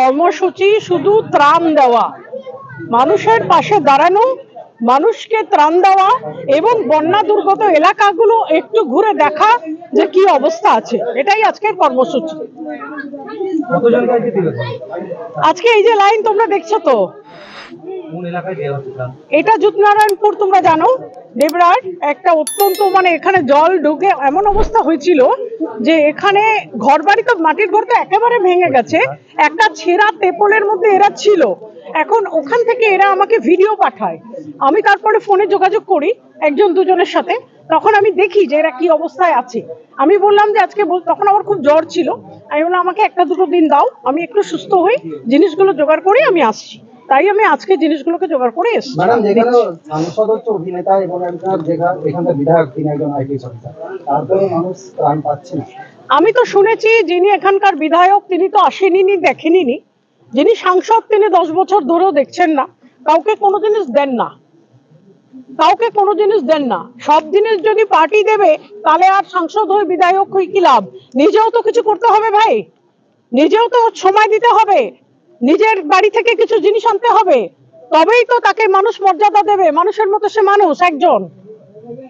কর্মসূচি শুধু ত্রাণ দেওয়া। মানুষের পাশে দাঁড়ানো মানুষকে ত্রাণ দেওয়া এবং বন্যা দুর্গত এলাকাগুলো একটু ঘুরে দেখা যে কি অবস্থা আছে। এটাই আজকের কর্মসূচি। আজকে এই যে লাইন তোমরা দেখছ তো? এটা যুতনারায়ণপুর, তোমরা জানো দেবরাট একটা অত্যন্ত মানে এখানে জল ঢুকে এমন অবস্থা হয়েছিল যে এখানে ঘর বাড়ি তো মাটির ঘর তো একেবারে ভেঙে গেছে। একটা ছেঁড়া তেপলের মধ্যে এরা ছিল। এখন ওখান থেকে এরা আমাকে ভিডিও পাঠায়। আমি তারপরে ফোনে যোগাযোগ করি একজন দুজনের সাথে। তখন আমি দেখি যে এরা কি অবস্থায় আছে। আমি বললাম যে আজকে তখন আমার খুব জ্বর ছিল। আমি বললাম, আমাকে একটা দুটো দিন দাও। আমি একটু সুস্থ হই। জিনিসগুলো জোগাড় করে আমি আসছি। তাই আমি আজকে জিনিসগুলোকে জোগাড় করে এসছি। ম্যাডাম যেখানে সাংসদ হচ্ছে অভিনেতা এবং একজন এখানকার বিধায়ক তিনি একজন আইপিএস অফিসার তারপরে মানুষ ত্রাণ পাচ্ছে। না আমি তো শুনেছি যিনি এখানকার বিধায়ক তিনি তো আসেনি দেখেনি যিনি সাংসদ তিনি দশ বছর ধরেও দেখছেন না। কাউকে কোনো জিনিস দেন না। কাউকে কোনো জিনিস দেন না। সব জিনিস যদি পার্টি দেবে তাহলে আর সাংসদ হয়ে বিধায়ক হয়ে কি লাভ? নিজেও তো কিছু করতে হবে ভাই। নিজেও তো সময় দিতে হবে। নিজের বাড়ি থেকে কিছু জিনিস আনতে হবে তবেই তো তাকে মানুষ মর্যাদা দেবে মানুষের মতো সে মানুষ একজন।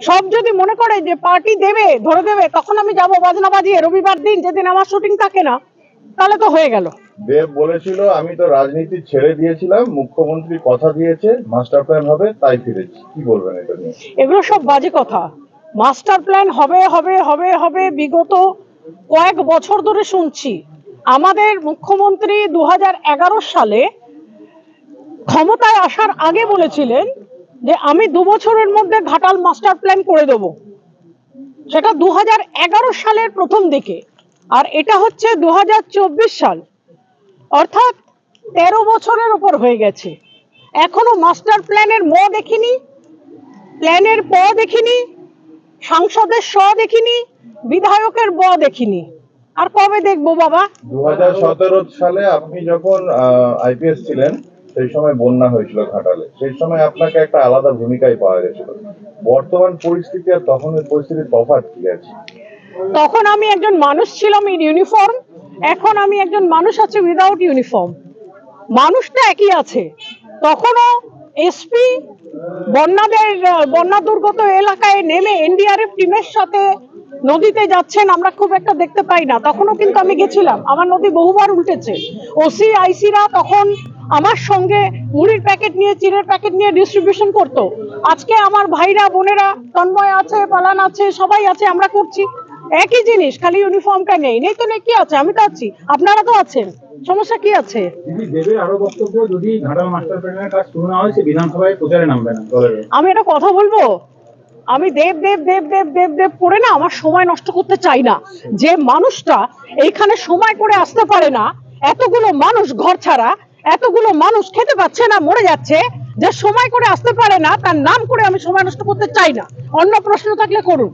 সব যদি মনে করে যে পার্টি দেবে ধরে দেবে তখন আমি যাব বাজনা বাজিয়ে রবিবার দিন যেদিন আমার শুটিং থাকে না তাহলে তো হয়ে গেল। দেব বলেছিল আমি তো রাজনীতি ছেড়ে দিয়েছিলাম মুখ্যমন্ত্রী কথা দিয়েছে মাস্টার প্ল্যান হবে তাই ফিরেছি। কি বলবেন এটা নিয়ে? এগুলো সব বাজে কথা। মাস্টার প্ল্যান হবে হবে হবে হবে বিগত কয়েক বছর ধরে শুনছি। আমাদের মুখ্যমন্ত্রী দু হাজার এগারো সালে ক্ষমতায় আসার আগে বলেছিলেন যে আমি দু বছরের মধ্যে ঘাটাল মাস্টার প্ল্যান করে দেব। সেটা দু হাজার এগারো সালের প্রথম দিকে। আর এটা হচ্ছে দু হাজার চব্বিশ সাল। অর্থাৎ তেরো বছরের উপর হয়ে গেছে। এখনও মাস্টার প্ল্যানের ম দেখিনি, প্ল্যানের প দেখিনি, সাংসদের স দেখিনি, বিধায়কের ব দেখিনি। আর কবে দেখব বাবা? দু সালে আপনি যখন আইপিএস ছিলেন সেই সময় বন্যা হয়েছিল ঘাটালে। সেই সময় আপনাকে একটা আলাদা ভূমিকায় পাওয়া গেছিল। বর্তমান পরিস্থিতি আর তখনের পরিস্থিতির তফাৎ কি আছে? তখন আমি একজন মানুষ ছিলাম ইন ইউনিফর্ম এখন আমি একজন মানুষ আছে উইদাউট ইউনিফর্ম মানুষটা একই আছে। তখনও এসপি, বন্যাদের, বন্যা দুর্গত এলাকায় নেমে এনডিআরএফ টিমের সাথে নদীতে যাচ্ছেন, আমরা খুব একটা দেখতে পাই না। তখনও কিন্তু আমি গেছিলাম। আমার নদী বহুবার উল্টেছে। ওসি, আইসিরা তখন আমার সঙ্গে মুড়ির প্যাকেট নিয়ে, চিড়ের প্যাকেট নিয়ে ডিস্ট্রিবিউশন করতো। আজকে আমার ভাইরা, বোনেরা, তন্ময় আছে, পালান আছে, সবাই আছে, আমরা করছি। একই জিনিস, খালি ইউনিফর্মটা নেই। নেই তো নেই, কি আছে? আমি তো আছি। আপনারা তো আছেন। সমস্যা কি আছে? আরও বক্তব্য যদি মাস্টার প্ল্যানের কাজ শুরু না হয় সে বিধানসভায় প্রচারে নামবে না আমি একটা কথা বলব? আমি দেব দেব দেব দেব দেব দেব করে না আমার সময় নষ্ট করতে চাই না। যে মানুষটা এইখানে সময় করে আসতে পারে না এতগুলো মানুষ ঘর ছাড়া এতগুলো মানুষ খেতে পাচ্ছে না মরে যাচ্ছে যে সময় করে আসতে পারে না তার নাম করে আমি সময় নষ্ট করতে চাই না। অন্য প্রশ্ন থাকলে করুন।